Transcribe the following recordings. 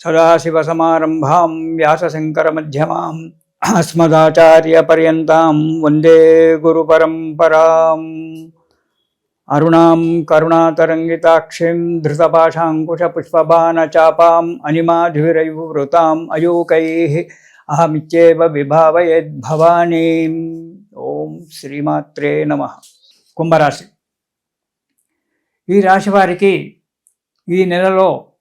సదాశివసమారంభాం వ్యాసశంకరమధ్యమాం అస్మదాచార్యపర్యంతాం వందే గురుపరంపరాం. అరుణాం కరుణాతరంగితాక్షిం ధృతపాశాంకుశపుష్పబాణచాపాం అనిమాధురైవృతాం అయూకైः అహమిత్యేవ విభావయేద్భవానీం ఓం శ్రీమాత్రే నమ. కుంభరాశి. ఈ రాశి వారికి ఈ నెలలో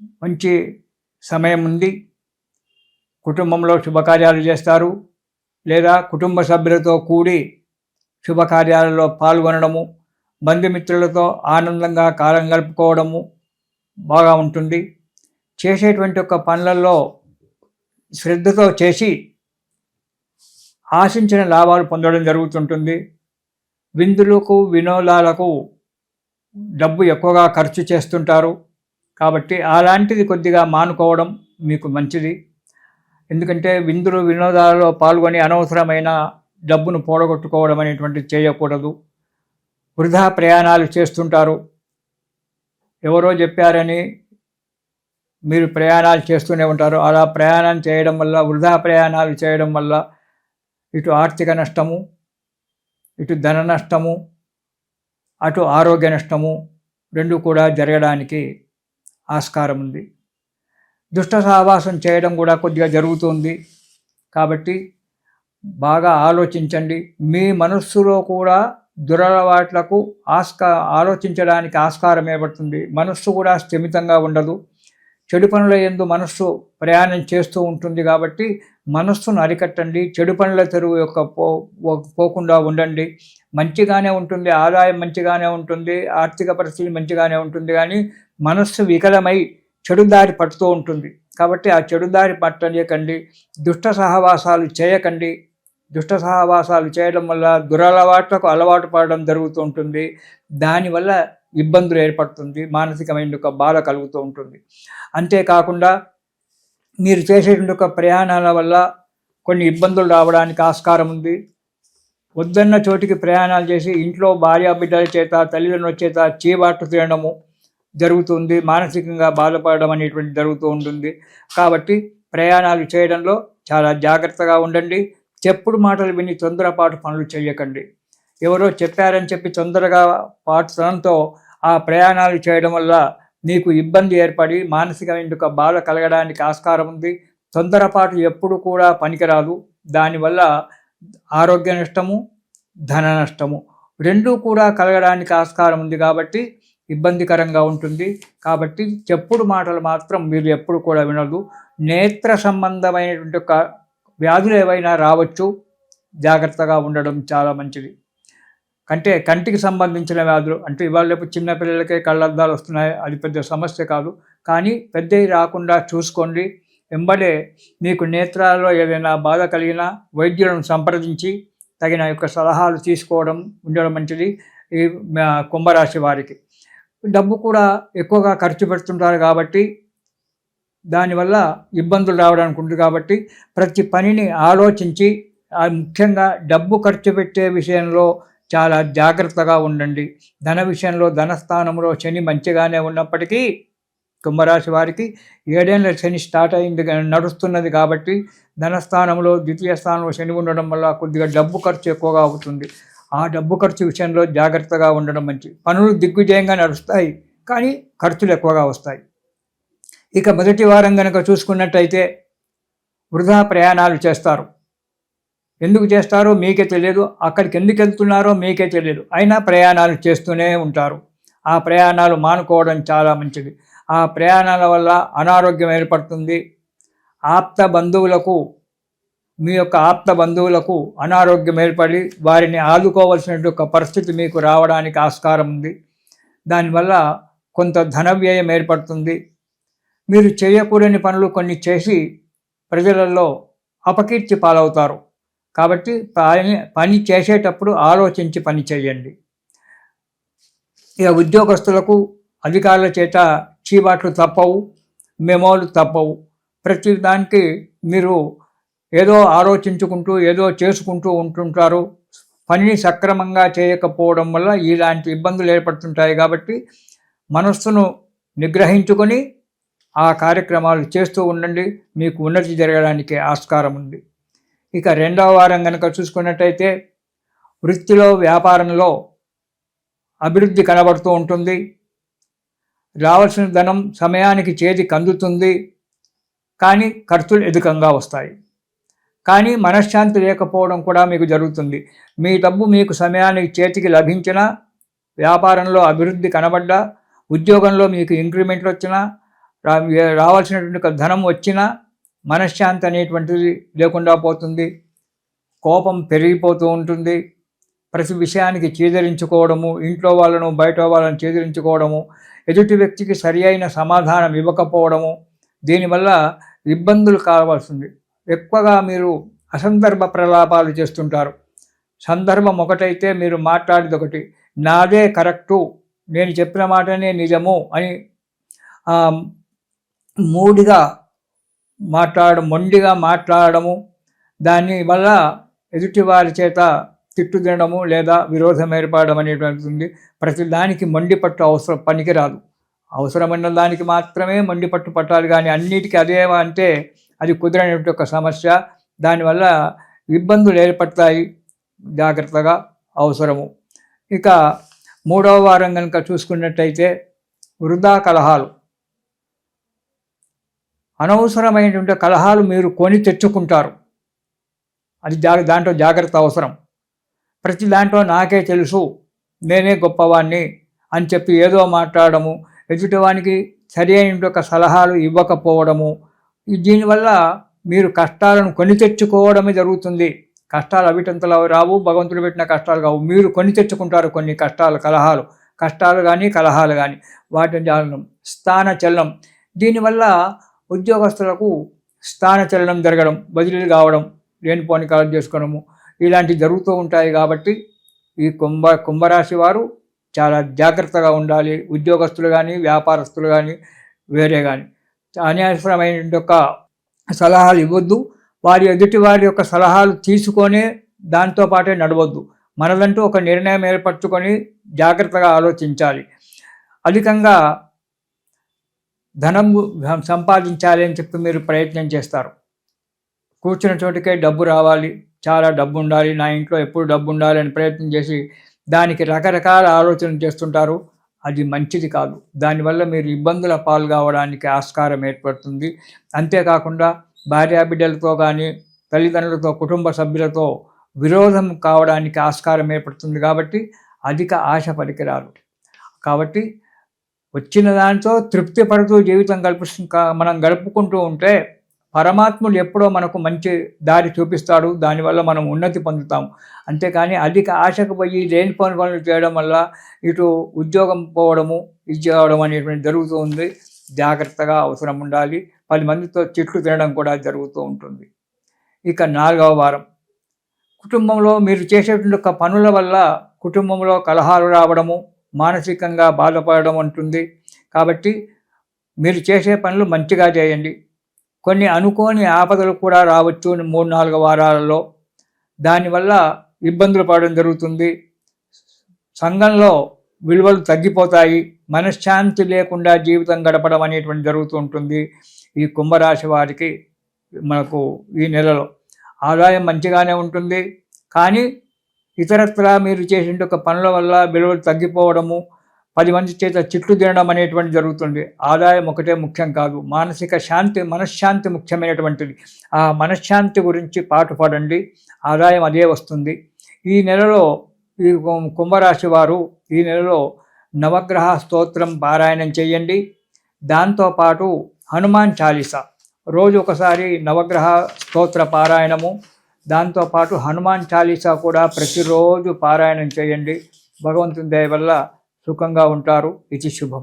మంచి సమయం ఉంది. కుటుంబంలో శుభకార్యాలు చేస్తారు. లేదా కుటుంబ సభ్యులతో కూడి శుభకార్యాలలో పాల్గొనడము బంధుమిత్రులతో ఆనందంగా కాలం గడుపుకోవడము బాగా ఉంటుంది. చేసేటువంటి ఒక పనులలో శ్రద్ధతో చేసి ఆశించిన లాభాలు పొందడం జరుగుతుంటుంది. విందులకు వినోదాలకు డబ్బు ఎక్కువగా ఖర్చు చేస్తుంటారు. కాబట్టి అలాంటిది కొద్దిగా మానుకోవడం మీకు మంచిది. ఎందుకంటే విందులు వినోదాలలో పాల్గొని అనవసరమైన డబ్బును పోడగొట్టుకోవడం అనేటువంటిది చేయకూడదు. వృధా ప్రయాణాలు చేస్తుంటారు. ఎవరో చెప్పారని మీరు ప్రయాణాలు చేస్తూనే ఉంటారు. అలా ప్రయాణం చేయడం వల్ల వృధా ప్రయాణాలు చేయడం వల్ల ఇటు ఆర్థిక నష్టము ఇటు ధన నష్టము అటు ఆరోగ్య నష్టము రెండు కూడా జరగడానికి ఆస్కారం ఉంది. దుష్ట సహవాసం చేయడం కూడా కొద్దిగా జరుగుతుంది. కాబట్టి బాగా ఆలోచించండి. మీ మనస్సులో కూడా దురలవాట్లకు ఆస్కా ఆలోచించడానికి ఆస్కారం ఏర్పడుతుంది. మనస్సు కూడా స్థిమితంగా ఉండదు. చెడు పనుల ఎందు మనస్సు ప్రయాణం చేస్తూ ఉంటుంది కాబట్టి మనస్సును అరికట్టండి. చెడు పనుల తెరువు యొక్క పో పోకుండా ఉండండి. మంచిగానే ఉంటుంది. ఆదాయం మంచిగానే ఉంటుంది. ఆర్థిక పరిస్థితి మంచిగానే ఉంటుంది కానీ మనస్సు వికలమై చెడుదారి పట్టుతూ ఉంటుంది. కాబట్టి ఆ చెడుదారి పట్టనీయకండి. దుష్ట సహవాసాలు చేయకండి. దుష్ట సహవాసాలు చేయడం వల్ల దురలవాట్లకు అలవాటు పడడం జరుగుతూ ఉంటుంది. దానివల్ల ఇబ్బందులు ఏర్పడుతుంది. మానసికమైన ఒక బాధ కలుగుతూ ఉంటుంది. అంతేకాకుండా మీరు చేసేటువంటి ఒక ప్రయాణాల వల్ల కొన్ని ఇబ్బందులు రావడానికి ఆస్కారం ఉంది. వద్దన్న చోటికి ప్రయాణాలు చేసి ఇంట్లో భార్య బిడ్డల చేత తల్లిదండ్రుల చేత చీబాట్లు తినడము జరుగుతుంది. మానసికంగా బాధపడడం అనేటువంటి జరుగుతూ ఉంటుంది. కాబట్టి ప్రయాణాలు చేయడంలో చాలా జాగ్రత్తగా ఉండండి. చెప్పుడు మాటలు విని తొందరపాటు పనులు చేయకండి. ఎవరో చెప్పారని చెప్పి తొందరగా పాటుతనంతో ఆ ప్రయాణాలు చేయడం వల్ల నీకు ఇబ్బంది ఏర్పడి మానసికమైన బాధ కలగడానికి ఆస్కారం ఉంది. తొందరపాటు ఎప్పుడు కూడా పనికిరాదు. దానివల్ల ఆరోగ్య నష్టము ధన నష్టము రెండూ కూడా కలగడానికి ఆస్కారం ఉంది కాబట్టి ఇబ్బందికరంగా ఉంటుంది. కాబట్టి చెప్పుడు మాటలు మాత్రం మీరు ఎప్పుడు కూడా వినదు నేత్ర సంబంధమైనటువంటి ఒక వ్యాధులు ఏవైనా రావచ్చు జాగ్రత్తగా ఉండడం చాలా మంచిది. కంటే కంటికి సంబంధించిన వ్యాధులు అంటే ఇవాళ రేపు చిన్నపిల్లలకే కళ్ళద్దాలు వస్తున్నాయి అది పెద్ద సమస్య కాదు. కానీ పెద్దవి రాకుండా చూసుకోండి. వెంబడే మీకు నేత్రాల్లో ఏదైనా బాధ కలిగినా వైద్యులను సంప్రదించి తగిన యొక్క సలహాలు తీసుకోవడం ఉండడం మంచిది ఈ కుంభరాశి వారికి. డబ్బు కూడా ఎక్కువగా ఖర్చు పెడుతుంటారు కాబట్టి దానివల్ల ఇబ్బందులు రావడానికి ఉంటుంది కాబట్టి ప్రతి పనిని ఆలోచించి ముఖ్యంగా డబ్బు ఖర్చు పెట్టే విషయంలో చాలా జాగ్రత్తగా ఉండండి. ధన విషయంలో ధనస్థానంలో శని మంచిగానే ఉన్నప్పటికీ కుంభరాశి వారికి ఏడేళ్ళ శని స్టార్ట్ అయింది నడుస్తున్నది కాబట్టి ధనస్థానంలో ద్వితీయ స్థానంలో శని ఉండడం వల్ల కొద్దిగా డబ్బు ఖర్చు ఎక్కువగా అవుతుంది. ఆ డబ్బు ఖర్చు విషయంలో జాగ్రత్తగా ఉండడం మంచి పనులు దిగ్విజయంగా నడుస్తాయి కానీ ఖర్చులు ఎక్కువగా వస్తాయి. ఇక మొదటి వారం కనుక చూసుకున్నట్టయితే వృధా ప్రయాణాలు చేస్తారు. ఎందుకు చేస్తారో మీకే తెలియదు. అక్కడికి ఎందుకు వెళ్తున్నారో మీకే తెలియదు. అయినా ప్రయాణాలు చేస్తూనే ఉంటారు. ఆ ప్రయాణాలు మానుకోవడం చాలా మంచిది. ఆ ప్రయాణాల వల్ల అనారోగ్యం ఏర్పడుతుంది. ఆప్త బంధువులకు మీ యొక్క ఆప్త బంధువులకు అనారోగ్యం ఏర్పడి వారిని ఆదుకోవలసిన ఒక పరిస్థితి మీకు రావడానికి ఆస్కారం ఉంది. దానివల్ల కొంత ధన వ్యయం ఏర్పడుతుంది. మీరు చేయకూడని పనులు కొన్ని చేసి ప్రజలలో అపకీర్తి పాలవుతారు. కాబట్టి పని పని చేసేటప్పుడు ఆలోచించి పని చేయండి. ఇక ఉద్యోగస్తులకు అధికారుల చేత చీబాట్లు తప్పవు మెమోలు తప్పవు. ప్రతి దానికి మీరు ఏదో ఆలోచించుకుంటూ ఏదో చేసుకుంటూ ఉంటుంటారు. పనిని సక్రమంగా చేయకపోవడం వల్ల ఇలాంటి ఇబ్బందులు ఏర్పడుతుంటాయి కాబట్టి మనస్సును నిగ్రహించుకొని ఆ కార్యక్రమాలు చేస్తూ ఉండండి. మీకు ఉన్నతి జరగడానికి ఆస్కారం ఉంది. ఇక రెండవ వారం కనుక చూసుకున్నట్టయితే వృత్తిలో వ్యాపారంలో అభివృద్ధి కనబడుతూ ఉంటుంది. రావాల్సిన ధనం సమయానికి చేతికి అందుతుంది. కానీ ఖర్చులు ఎదుకంగా వస్తాయి. కానీ మనశ్శాంతి లేకపోవడం కూడా మీకు జరుగుతుంది. మీ డబ్బు మీకు సమయానికి చేతికి లభించినా వ్యాపారంలో అభివృద్ధి కనబడ్డా ఉద్యోగంలో మీకు ఇంక్రిమెంట్లు వచ్చినా రావాల్సినటువంటి ధనం వచ్చినా మనశ్శాంతి అనేటువంటిది లేకుండా పోతుంది. కోపం పెరిగిపోతూ ఉంటుంది. ప్రతి విషయానికి చేదరించుకోవడము ఇంట్లో వాళ్ళను బయట వాళ్ళను చేదరించుకోవడము ఎదుటి వ్యక్తికి సరి అయిన సమాధానం ఇవ్వకపోవడము దీనివల్ల ఇబ్బందులు కావాల్సింది. ఎక్కువగా మీరు అసందర్భ ప్రలాపాలు చేస్తుంటారు. సందర్భం ఒకటైతే మీరు మాట్లాడేది ఒకటి నాదే కరెక్టు నేను చెప్పిన మాటనే నిజము అని మూడిగా మాట్లాడడం మొండిగా మాట్లాడము. దాని వల్ల ఎదుటి వారి చేత తిట్టు తినడము లేదా విరోధం ఏర్పడడం అనేటువంటిది ప్రతి దానికి మొండి పట్టు అవసరం పనికిరాదు. అవసరమైన దానికి మాత్రమే మొండి పట్టు పట్టాలి కానీ అన్నిటికీ అదే అంటే అది కుదరనటువంటి ఒక సమస్య. దానివల్ల ఇబ్బందులు ఏర్పడతాయి. జాగ్రత్తగా అవసరము. ఇక మూడవ వారం కనుక చూసుకున్నట్టయితే వృధా కలహాలు. అనవసరమైనటువంటి కలహాలు మీరు కొని తెచ్చుకుంటారు. అది జా దాంట్లో జాగ్రత్త అవసరం. ప్రతి దాంట్లో నాకే తెలుసు నేనే గొప్పవాణ్ణి అని చెప్పి ఏదో మాట్లాడము ఎదుటివానికి సరి అయిన సలహాలు ఇవ్వకపోవడము. దీనివల్ల మీరు కష్టాలను కొని తెచ్చుకోవడమే జరుగుతుంది. కష్టాలు అవిటంతలు రావు భగవంతుడు పెట్టిన కష్టాలు కావు. మీరు కొని తెచ్చుకుంటారు కొన్ని కష్టాలు కలహాలు. కష్టాలు కానీ కలహాలు కానీ వాటిని జాగడం. స్థాన చలనం. దీనివల్ల ఉద్యోగస్తులకు స్థాన చలనం జరగడం బదిలీలు కావడం లేనిపోని కాలం చేసుకోవడము ఇలాంటివి జరుగుతూ ఉంటాయి కాబట్టి ఈ కుంభ కుంభరాశి వారు చాలా జాగ్రత్తగా ఉండాలి. ఉద్యోగస్తులు కానీ వ్యాపారస్తులు కానీ వేరే కానీ అనవసరమైన యొక్క సలహాలు ఇవ్వద్దు. వారి ఎదుటి వారి యొక్క సలహాలు తీసుకొనే దాంతో పాటే నడవద్దు. మనదంటూ ఒక నిర్ణయం ఏర్పరచుకొని జాగ్రత్తగా ఆలోచించాలి. అధికంగా ధనం సంపాదించాలి అని చెప్పి మీరు ప్రయత్నం చేస్తారు. కూర్చున్న చోటుకే డబ్బు రావాలి చాలా డబ్బు ఉండాలి నా ఇంట్లో ఎప్పుడు డబ్బు ఉండాలి అని ప్రయత్నం చేసి దానికి రకరకాల ఆలోచనలు చేస్తుంటారు. అది మంచిది కాదు. దానివల్ల మీరు ఇబ్బందుల పాలు కావడానికి ఆస్కారం ఏర్పడుతుంది. అంతేకాకుండా భార్యాబిడ్డలతో కానీ తల్లిదండ్రులతో కుటుంబ సభ్యులతో విరోధం కావడానికి ఆస్కారం ఏర్పడుతుంది కాబట్టి అధిక ఆశ పరికరాలు కాబట్టి వచ్చిన దాంతో తృప్తి పడుతూ జీవితం గడుపు మనం గడుపుకుంటూ ఉంటే పరమాత్ముడు ఎప్పుడో మనకు మంచి దారి చూపిస్తాడు. దానివల్ల మనం ఉన్నతి పొందుతాం. అంతేకాని అధిక ఆశకు పోయి లేని పని పనులు చేయడం వల్ల ఇటు ఉద్యోగం పోవడము ఇది చేయడం అనేటువంటి జరుగుతూ ఉంది. జాగ్రత్తగా అవసరం ఉండాలి. పది మందితో చెట్లు తినడం కూడా జరుగుతూ ఉంటుంది. ఇక నాలుగవ వారం. కుటుంబంలో మీరు చేసేటువంటి పనుల వల్ల కుటుంబంలో కలహాలు రావడము మానసికంగా బాధపడడం ఉంటుంది. కాబట్టి మీరు చేసే పనులు మంచిగా చేయండి. కొన్ని అనుకోని ఆపదలు కూడా రావచ్చు మూడు నాలుగు వారాలలో. దానివల్ల ఇబ్బందులు పడడం జరుగుతుంది. సంఘంలో విలువలు తగ్గిపోతాయి. మనశ్శాంతి లేకుండా జీవితం గడపడం అనేటువంటి జరుగుతూ ఉంటుంది. ఈ కుంభరాశి వారికి మనకు ఈ నెలలో. ఆదాయం మంచిగానే ఉంటుంది. కానీ ఇతరత్ర మీరు చేసిన ఒక పనుల వల్ల విలువలు తగ్గిపోవడము పది మంది చేత చిట్లు తినడం అనేటువంటి జరుగుతుంది. ఆదాయం ఒకటే ముఖ్యం కాదు మానసిక శాంతి మనశ్శాంతి ముఖ్యమైనటువంటిది. ఆ మనశ్శాంతి గురించి పాటుపడండి ఆదాయం అదే వస్తుంది. ఈ నెలలో ఈ కుంభరాశి వారు ఈ నెలలో నవగ్రహ స్తోత్రం పారాయణం చేయండి. దాంతోపాటు హనుమాన్ చాలీస రోజు ఒకసారి నవగ్రహ స్తోత్ర పారాయణము దాంతోపాటు హనుమాన్ చాలీసా కూడా ప్రతిరోజు పారాయణం చేయండి. భగవంతుని దయ వల్ల సుఖంగా ఉంటారు. ఇది శుభం.